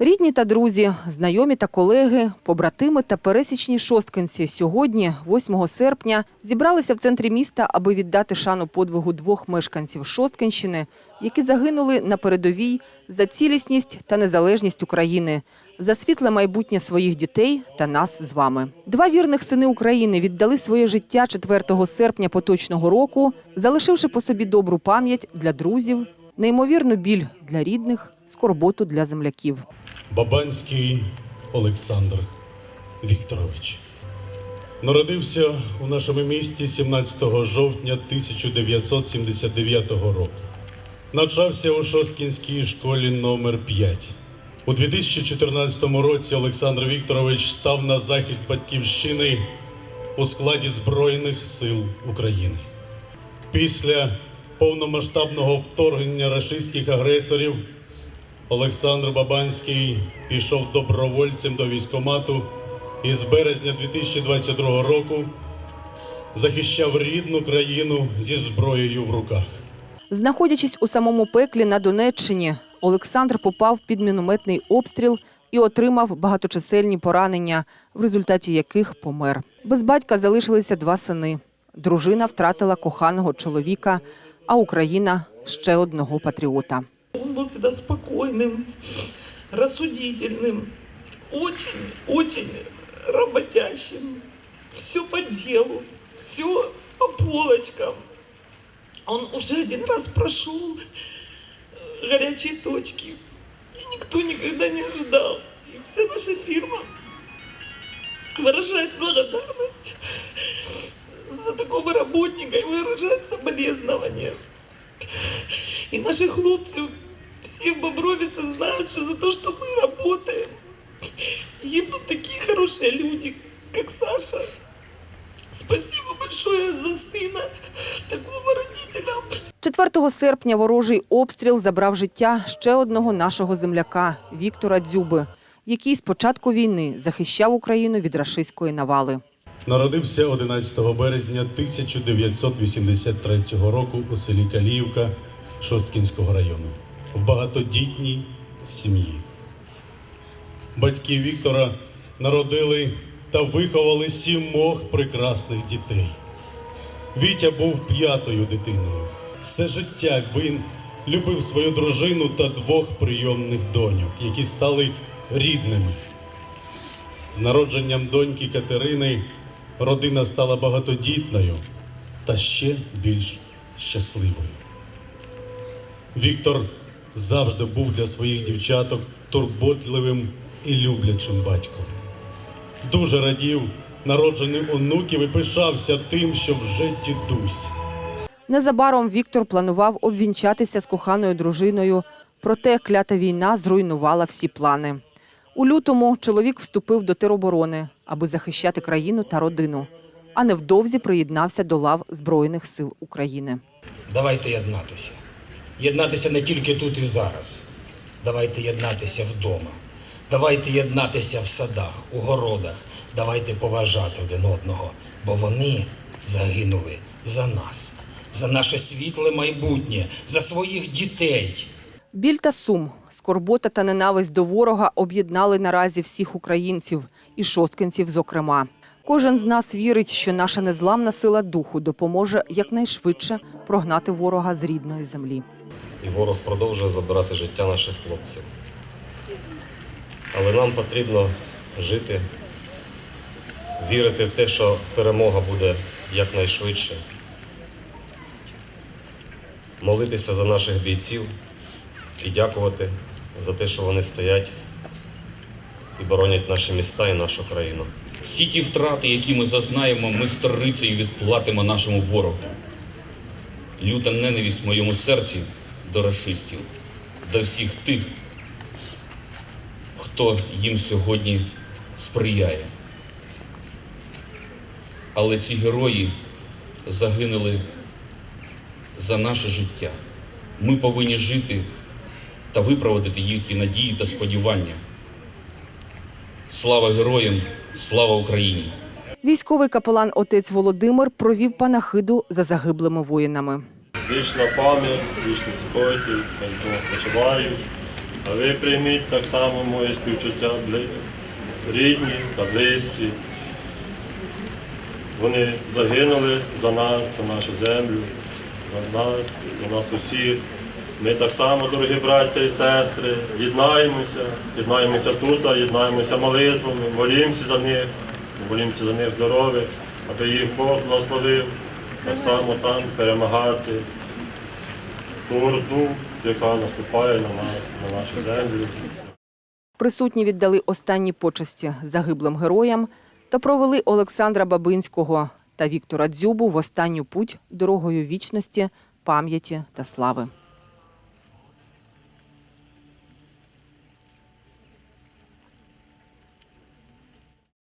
Рідні та друзі, знайомі та колеги, побратими та пересічні шосткинці сьогодні, 8 серпня, зібралися в центрі міста, аби віддати шану подвигу двох мешканців Шосткинщини, які загинули на передовій за цілісність та незалежність України, за світле майбутнє своїх дітей та нас з вами. Два вірних сини України віддали своє життя 4 серпня поточного року, залишивши по собі добру пам'ять для друзів, неймовірну біль для рідних, скорботу для земляків. Бабанський Олександр Вікторович. Народився у нашому місті 17 жовтня 1979 року. Навчався у Шосткінській школі номер 5 У 2014 році Олександр Вікторович став на захист батьківщини у складі Збройних сил України. Після повномасштабного вторгнення рашистських агресорів Олександр Бабанський пішов добровольцем до військомату і з березня 2022 року захищав рідну країну зі зброєю в руках. Знаходячись у самому пеклі на Донеччині, Олександр попав під мінометний обстріл і отримав багаточисельні поранення, в результаті яких помер. Без батька залишилися два сини. Дружина втратила коханого чоловіка, а Україна ще одного патріота. Он был всегда спокойным, рассудительным, очень, очень работящим. Все по делу, все по полочкам. Он уже один раз прошел э, горячие точки. И никто никогда не ожидал. И вся наша фирма выражает благодарность за такого работника и выражает соболезнования. И наши хлопцы все в Бобровице знают, что за то, что мы работаем, гибнут такие хорошие люди, как Саша. Спасибо большое за сына, такого родителя. 4 серпня ворожий обстріл забрав життя ще одного нашого земляка Віктора Дзюби, який з початку війни захищав Україну від рашистської навали. Народився 11 березня 1983 року у селі Каліївка Шосткінського району в багатодітній сім'ї. Батьки Віктора народили та виховали сімох прекрасних дітей. Вітя був п'ятою дитиною. Все життя він любив свою дружину та двох прийомних доньок, які стали рідними. З народженням доньки Катерини родина стала багатодітною та ще більш щасливою. Віктор завжди був для своїх дівчаток турботливим і люблячим батьком. Дуже радів народженим онуків і пишався тим, що вже дідусь. Незабаром Віктор планував обвінчатися з коханою дружиною, проте клята війна зруйнувала всі плани. У лютому чоловік вступив до тероборони, аби захищати країну та родину, а невдовзі приєднався до лав Збройних сил України. Давайте єднатися. Єднатися не тільки тут і зараз. Давайте єднатися вдома. Давайте єднатися в садах, у городах. Давайте поважати один одного, бо вони загинули за нас, за наше світле майбутнє, за своїх дітей. Біль та сум, скорбота та ненависть до ворога об'єднали наразі всіх українців і шосткинців, зокрема. Кожен з нас вірить, що наша незламна сила духу допоможе якнайшвидше прогнати ворога з рідної землі. і ворог продовжує забирати життя наших хлопців. Але нам потрібно жити, вірити в те, що перемога буде якнайшвидше, молитися за наших бійців і дякувати за те, що вони стоять і боронять наші міста і нашу країну. Всі ті втрати, які ми зазнаємо, ми сторицею відплатимо нашому ворогу. Люта ненависть в моєму серці до расистів, до всіх тих, хто їм сьогодні сприяє. Але ці герої загинули за наше життя. Ми повинні жити та виправдати їхні надії та сподівання. Слава героям! Слава Україні! Військовий капелан отець Володимир провів панахиду за загиблими воїнами. Вічна пам'ять, вічний спокій, хай Бог почувають. А ви прийміть так само моє співчуття рідні та близькі. Вони загинули за нас, за нашу землю, за нас, за нас усіх. Ми так само, дорогі браття і сестри, єднаємося, єднаємося тут, єднаємося молитвами, молімося за них, молімося за них здоров'я, аби їх Бог благословив так само там перемагати ту яка наступає на нас, на нашу землю. Присутні віддали останні почесті загиблим героям та провели Олександра Бабинського та Віктора Дзюбу в останню путь дорогою вічності, пам'яті та слави.